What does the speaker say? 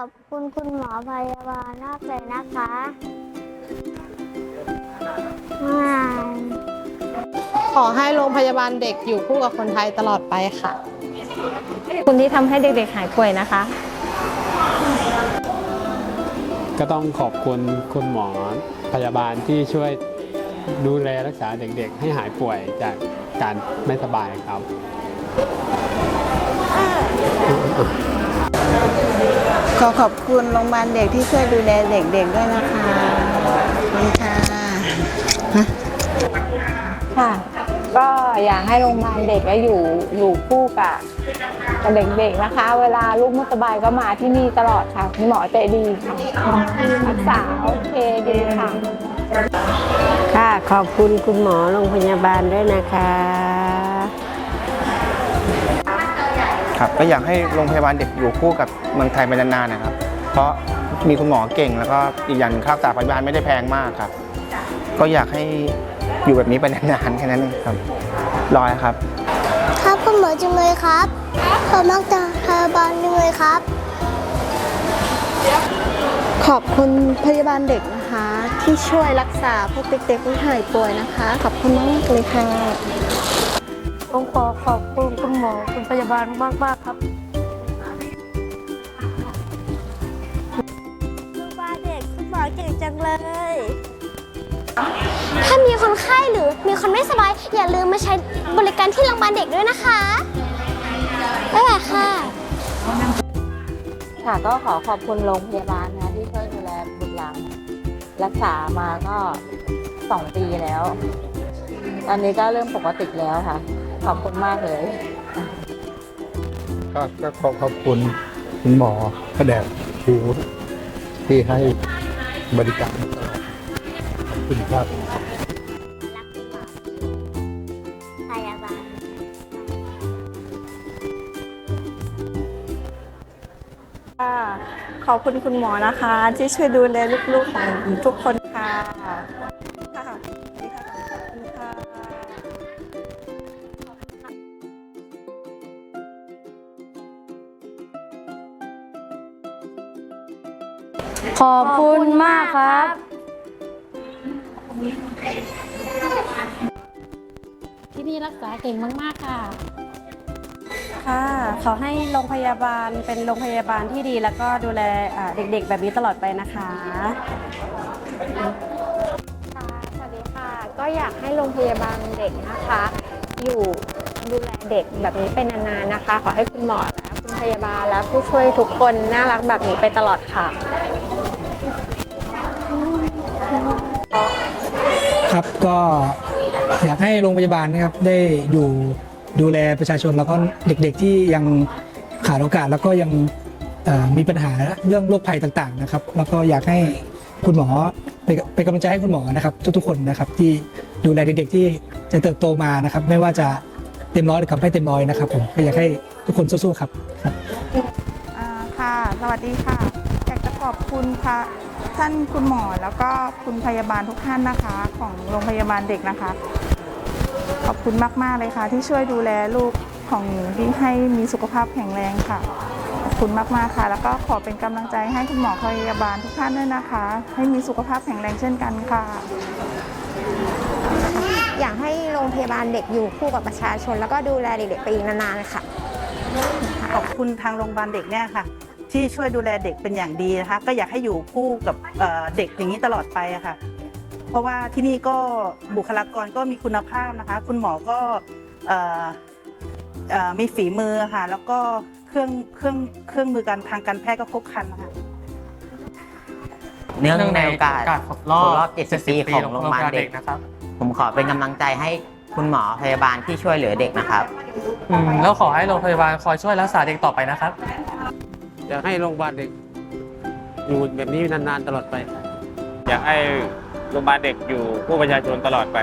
อบคุณคุณหมอพยาบาลมากเลยนะคะอ่าขอให้โรงพยาบาลเด็กอยู่คู่กับคนไทยตลอดไปค่ะ คุณที่ทำให้เด็กๆหายป่วยนะคะ ก็ต้องขอบคุณคุณหมอพยาบาลที่ช่วยดูแลรักษาเด็กๆ ให้หายป่วยจากการไม่สบายครับ ขอขอบคุณโรงพยาบาลเด็กที่ช่วยดูแลเด็กๆด้วยนะคะขอบคุณค่ะค่ะ ก็อยากให้โรงพยาบาลเด็กก็อยู่อยู่คู่กับกับเด็กๆนะคะ เวลาลูกไม่สบายก็มาที่นี่ตลอดค่ะคุณหมอใจดีค่ะรักษาโอเคดีค่ะ ค่ะขอบคุณคุณหมอโรงพยาบาลด้วยนะคะ ครับก็อยากให้โรงพยาบาลเด็กอยู่คู่กับเมืองไทยไปนานๆนะครับ เพราะมีคุณหมอเก่งแล้วก็อีกอย่างค่ารักษาพยาบาลไม่ได้แพงมากครับ ก็อยากให้อยู่แบบนี้ไปนานๆแค่นั้นเองครับรอยครับ ครับคุณหมอจังเลยครับขอบมากจังพยาบาลจังเลยครับ ขอบคุณพยาบาลเด็กนะคะ ที่ช่วยรักษาพวกเด็กๆที่หายป่วยนะคะ ขอบคุณมากเลยค่ะ ผมขอขอบคุณคุณหมอคุณพยาบาลมากๆครับโรงพยาบาลเด็กคุณหมอเก่งจังเลย ถ้ามีคนไข้หรือมีคนไม่สบาย อย่าลืมมาใช้บริการที่โรงพยาบาลเด็กด้วยนะคะบ๊ายบายค่ะ ค่ะก็ขอขอบคุณโรงพยาบาลนะที่ช่วยดูแลบุตรหลานรักษามาก็สองปีแล้ว ตอนนี้ก็เริ่มปกติแล้วค่ะ ขอบคุณมากเลย ก็ก็ขอขอบคุณคุณหมอแผนกผิวที่ให้บริการตลอดขอบคุณครับรักคุณหมอพยาบาลค่ะขอบคุณคุณหมอนะคะ ที่ช่วยดูแลลูกๆของทุกคน ขอบคุณมากครับ ที่นี่รักษาเก่งมาก ๆ ค่ะ ค่ะ ขอให้โรงพยาบาลเป็นโรงพยาบาลที่ดี แล้วก็ดูแลอ่าเด็กๆ แบบนี้ตลอดไปนะคะ ค่ะสวัสดีค่ะ ก็อยากให้โรงพยาบาลเด็กนะคะ อยู่ดูแลเด็กแบบนี้เป็นนานๆนะคะ ขอให้คุณหมอและคุณพยาบาลและผู้ช่วยทุกคนน่ารักแบบนี้ไปตลอดค่ะ ครับก็อยากให้โรงพยาบาลนะครับได้อยู่ดูแลประชาชนแล้วก็เด็กๆที่ยังขาดโอกาสแล้วก็ยังมีปัญหาเรื่องโรคภัยต่างๆนะครับ แล้วก็อยากให้คุณหมอเป็นเป็นกำลังใจให้คุณหมอนะครับ ทุกๆคนนะครับที่ดูแลเด็กๆที่จะเติบโตมานะครับ ไม่ว่าจะเต็มร้อยหรือกับไม่เต็มร้อยนะครับผมก็อยากให้ทุกคนสู้ๆครับค่ะ สวัสดีค่ะอยากจะขอบคุณพระ ท่านคุณหมอแล้วก็คุณพยาบาลทุกท่านนะคะ ของโรงพยาบาลเด็กนะคะ ขอบคุณมาก ๆ เลยค่ะ ที่ช่วยดูแลลูกของหนูที่ให้มีสุขภาพแข็งแรงค่ะ ขอบคุณมากๆค่ะ แล้วก็ขอเป็นกำลังใจให้คุณหมอพยาบาลทุกท่านด้วยนะคะ ให้มีสุขภาพแข็งแรงเช่นกันค่ะ อยากให้โรงพยาบาลเด็กอยู่คู่กับประชาชน แล้วก็ดูแลเด็กๆไปอีกนานๆค่ะ ขอบคุณทางโรงพยาบาลเด็กเนี่ยค่ะ ที่ช่วยดูแลเด็กเป็นอย่างดีนะคะ ก็อยากให้อยู่คู่กับเอ่อเด็กอย่างนี้ตลอดไปอะค่ะ เพราะว่าที่นี่ก็บุคลากรก็มีคุณภาพนะคะ คุณหมอก็เอ่อเอ่อมีฝีมือค่ะ แล้วก็เครื่องเครื่องเครื่องมือการทางการแพทย์ก็ครบครันนะคะเนื่องในโอกาสครบรอบครบรอบ70ปีของโรงพยาบาลเด็กนะครับ ผมขอเป็นกำลังใจให้คุณหมอพยาบาลที่ช่วยเหลือเด็กนะครับอืมแล้วขอให้โรงพยาบาลคอยช่วยรักษาเด็กต่อไปนะครับ อยากให้โรงพยาบาลเด็กอยู่แบบนี้นานๆตลอดไป อยากให้โรงพยาบาลเด็กอยู่คู่ประชาชนตลอดไป